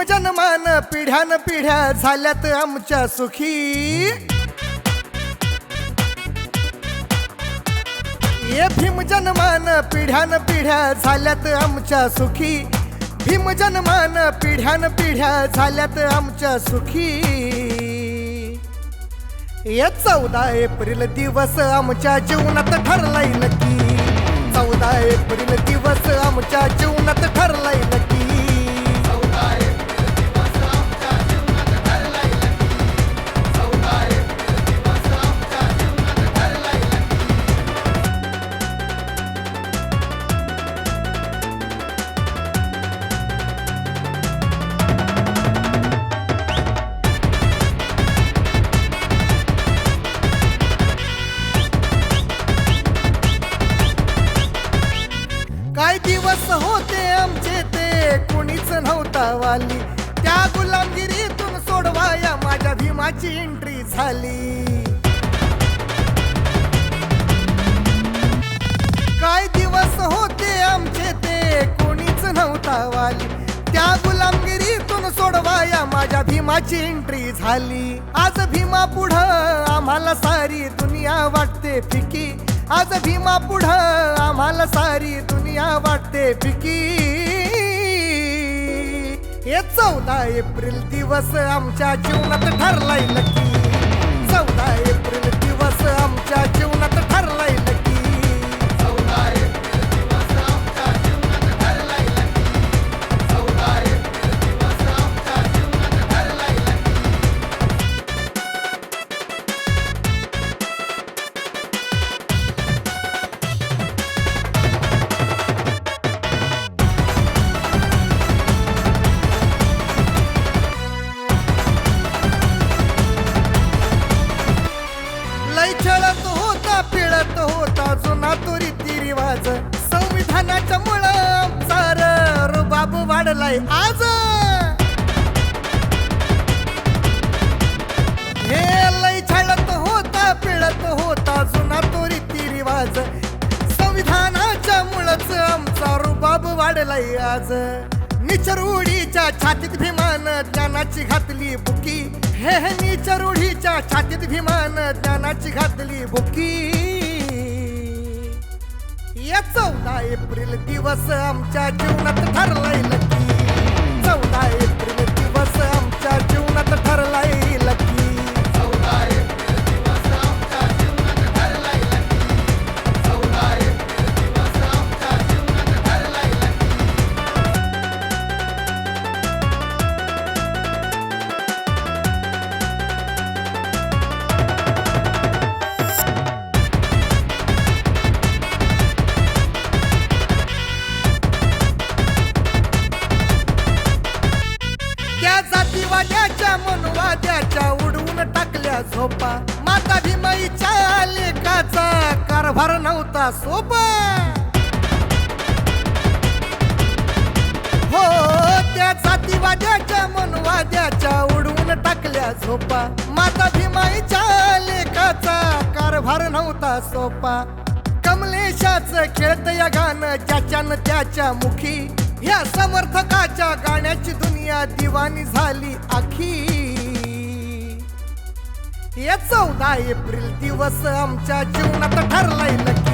जन्मान पिढ्यान पिढ्या झाल्यात आमच्या सुखी. ये भीम जन्मान पिढ्यान पिढ्या झाल्यात आमच्या सुखी. भीम जन्मान पिढ्यान पिढ्या झाल्यात आमच्या सुखी. ये चौदा एप्रिल दिवस आमच्या जीवनात ठरलाय नक्की. चौदा एप्रिल दिवस आमच्या जीवनात ठरलाय नक्की. नव्हता वाली. त्या गुलामगिरीतून सोडवाया माझ्या भीमाची एंट्री झाली. काय दिवस होते आमचे ते कोणीच नव्हता वाली. त्या गुलामगिरीतून सोडवाया माझ्या भीमाची एंट्री झाली. आज भीमा पुढं आम्हाला सारी दुनिया वाटते फिकी. आज भीमा पुढं आम्हाला सारी दुनिया वाटते फिकी. हे चौदा एप्रिल दिवस आमच्या जीवनात ठरलाय नक्की. चौदा एप्रिल दिवस आमच्या खेळत होता पिळत होता जुना तो रीती रिवाज संविधानाच्या मुळ सार रुबाब वाढलाय आज. हे लय छळत होता पिळत होता जुना तो रीती रिवाज संविधानाच्या मुळच आमचा रुबाब वाढलाय आज. निचरुडीच्या छातीत भीमान ज्ञानाची घातली बुकी हे हे निचरुडीच्या छातीत भीमान ज्ञानाची घातली बुकी या चौदा एप्रिल दिवस आमच्या जीवनात ठरलाय. झोपा. माता भीमाईच्या लेखाचा कारभार नव्हता सोपा. हो त्या जातीवाद्याच्या मनवाद्याच्या उडवून टाकल्या झोपा. माता भीमाईच्या लेखाचा कारभार नव्हता सोपा. कमलेशाच खेळत या गाणं ज्याच्यानं त्याच्या मुखी. या समर्थकाच्या गाण्याची दुनिया दिवाणी झाली आखी. चौदा एप्रिल दिवस आमच्या जीवनात ठरलाय नक्की.